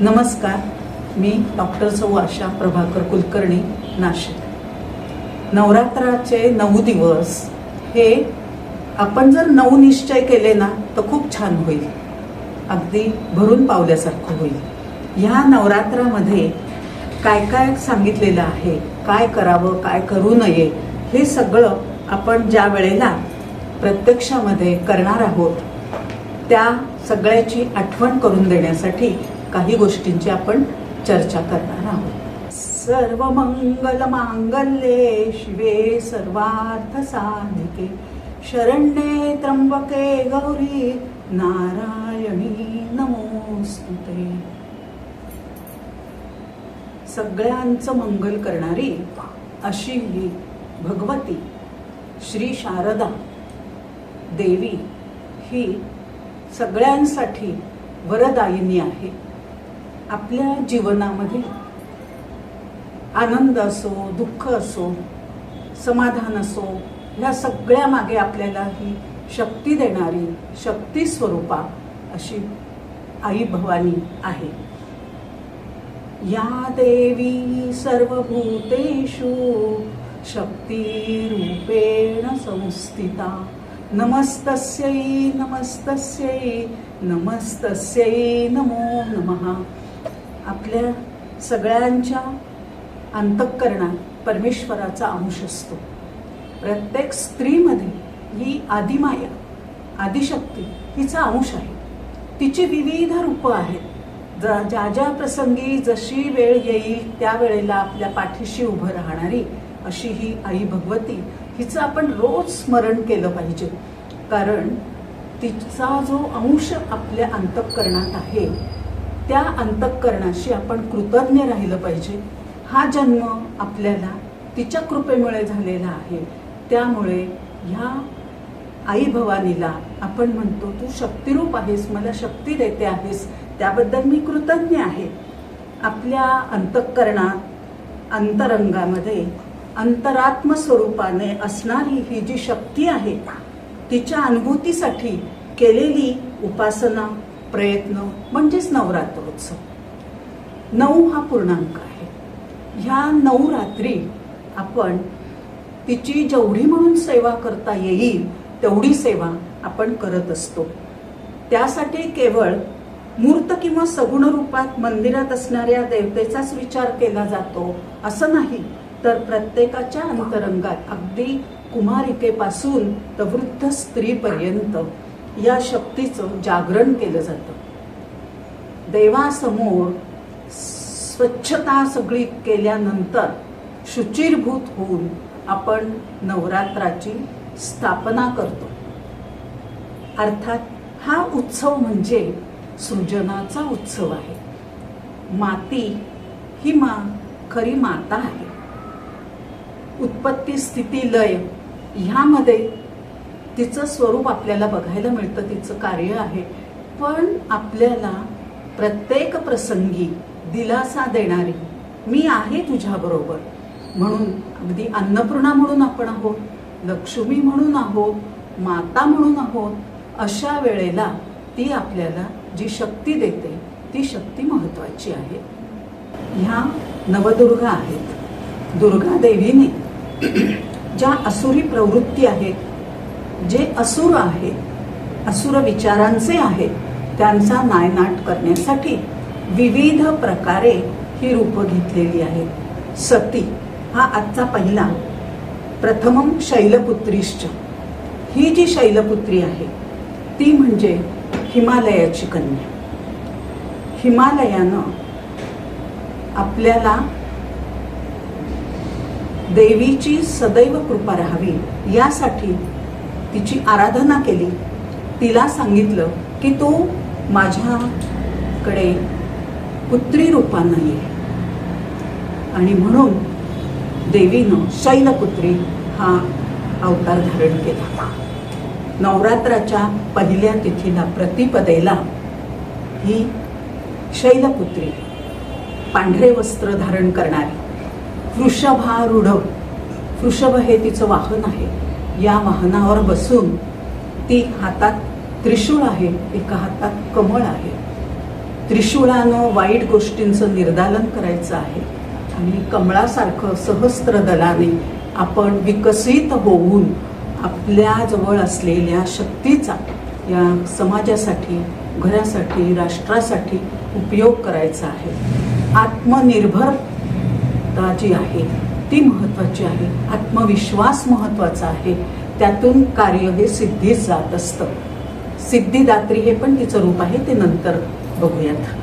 नमस्कार मी डॉक्टर सौ आशा प्रभाकर कुलकर्णी नाशिक. नवरात्राचे नऊ दिवस हे आपण जर नऊ निश्चय केले ना तर खूप छान होईल. अगदी भरून पावल्यासारखं होईल. ह्या नवरात्रामध्ये काय काय सांगितलेलं आहे काय करावं काय करू नये हे सगळं आपण ज्या वेळेला प्रत्यक्षामध्ये करणार आहोत त्या सगळ्याची आठवण करून देण्यासाठी काही गोष्टींची आपण चर्चा करणार आहोत. सर्व मंगल मांगल्ये शिवे सर्वार्थ साधिके. शरण्ये त्र्यंबके गौरी नारायणी नमोस्तुते. सगळ्यांचं मंगल करणारी अशी ही भगवती श्री शारदा देवी ही सगळ्यांसाठी वरदायिनी आहे. आपल्या जीवनामध्ये आनंद असो दुःख असो समाधान असो ह्या सगळ्या मागे आपल्याला ही शक्ती देणारी शक्ती स्वरूपा अशी आई भवानी आहे. या देवी सर्वभूतेषु शक्तिरूपेण संस्थिता। नमस्तस्यै नमस्तस्यै नमस्तस्यै नमो नमः। आपल्या सगळ्यांच्या अंतःकरणात परमेश्वराचा अंश असतो. प्रत्येक स्त्रीमध्ये ही आदिमाया आदिशक्ती हिचा अंश आहे. तिची विविध रूपं आहेत. ज- ज्या ज्या प्रसंगी जशी वेळ येईल त्या वेळेला आपल्या पाठीशी उभं राहणारी अशी ही आई भगवती हिचं आपण रोज स्मरण केलं पाहिजे. कारण तिचा जो अंश आपल्या अंतःकरणात आहे त्या अंतःकरणाशी आपण कृतज्ञ राहिलं पाहिजे. हा जन्म आपल्याला तिच्या कृपेमुळे झालेला आहे. त्यामुळे ह्या आई भवानीला आपण म्हणतो तू शक्तिरूप आहेस मला शक्ती देते आहेस. त्याबद्दल मी कृतज्ञ आहे. आपल्या अंतःकरणात अंतरंगामध्ये अंतरात्म स्वरूपाने असणारी ही जी शक्ती आहे तिच्या अनुभूतीसाठी केलेली उपासना प्रयत्न म्हणजेच नवरात्रोत्सव. नऊ हा पूर्णांक आहे. ह्या नऊ रात्री आपण तिची जेवढी म्हणून सेवा करता येईल तेवढी सेवा आपण करत असतो. त्यासाठी केवळ मूर्त किंवा सगुण रूपात मंदिरात असणाऱ्या देवतेचाच विचार केला जातो असं नाही तर प्रत्येकाच्या अंतरंगात अगदी कुमारिकेपासून तर वृद्ध स्त्रीपर्यंत. या शक्तीचं जागरण केलं जातं. देवासमोर स्वच्छता सगळी केल्यानंतर शुचिरभूत होऊन आपण नवरात्राची स्थापना करतो. अर्थात हा उत्सव म्हणजे सृजनाचा उत्सव आहे. माती ही मा खरी माता आहे. उत्पत्ती स्थिती लय ह्यामध्ये तिचं स्वरूप आपल्याला बघायला मिळतं तिचं कार्य आहे. पण आपल्याला प्रत्येक प्रसंगी दिलासा देणारी मी आहे तुझ्याबरोबर म्हणून अगदी अन्नपूर्णा म्हणून आपण आहोत लक्ष्मी म्हणून आहोत माता म्हणून आहोत अशा वेळेला ती आपल्याला जी शक्ती देते ती शक्ती महत्वाची आहे. ह्या नवदुर्गा आहेत. दुर्गा देवीने ज्या असुरी प्रवृत्ती आहेत जे असुर आहेत असुर विचारांचे आहेत त्यांचा नायनाट करण्यासाठी विविध प्रकारे ही रूपं घेतलेली आहेत. सती हा आजचा पहिला प्रथमम शैलपुत्रीश्च. ही जी शैलपुत्री आहे ती म्हणजे हिमालयाची कन्या. हिमालयानं आपल्याला देवीची सदैव कृपा राहावी यासाठी तिची आराधना केली. तिला सांगितलं की तू माझ्याकडे पुत्री रूपानं ये आणि म्हणून देवीनं शैलपुत्री हा अवतार धारण केला. नवरात्राच्या पहिल्या तिथीला प्रतिपदेला ही शैलपुत्री पांढरे वस्त्र धारण करणारी वृषभारूढ. वृषभ हे तिचं वाहन आहे. या वाहनावर बसून ती हातात त्रिशूळ आहे एका हातात कमळ आहे. त्रिशूळानं वाईट गोष्टींचं निर्दालन करायचं आहे आणि कमळासारखं सहस्त्र दलाने आपण विकसित होऊन आपल्याजवळ असलेल्या शक्तीचा या समाजासाठी घरासाठी राष्ट्रासाठी उपयोग करायचा आहे. आत्मनिर्भरता जी आहे ती महत्वाची आहे. आत्मविश्वास महत्त्वाचा आहे. त्यातून कार्य हे सिद्धीच जात असतं. सिद्धिदात्री हे पण तिचं रूप आहे ते नंतर बघूयात.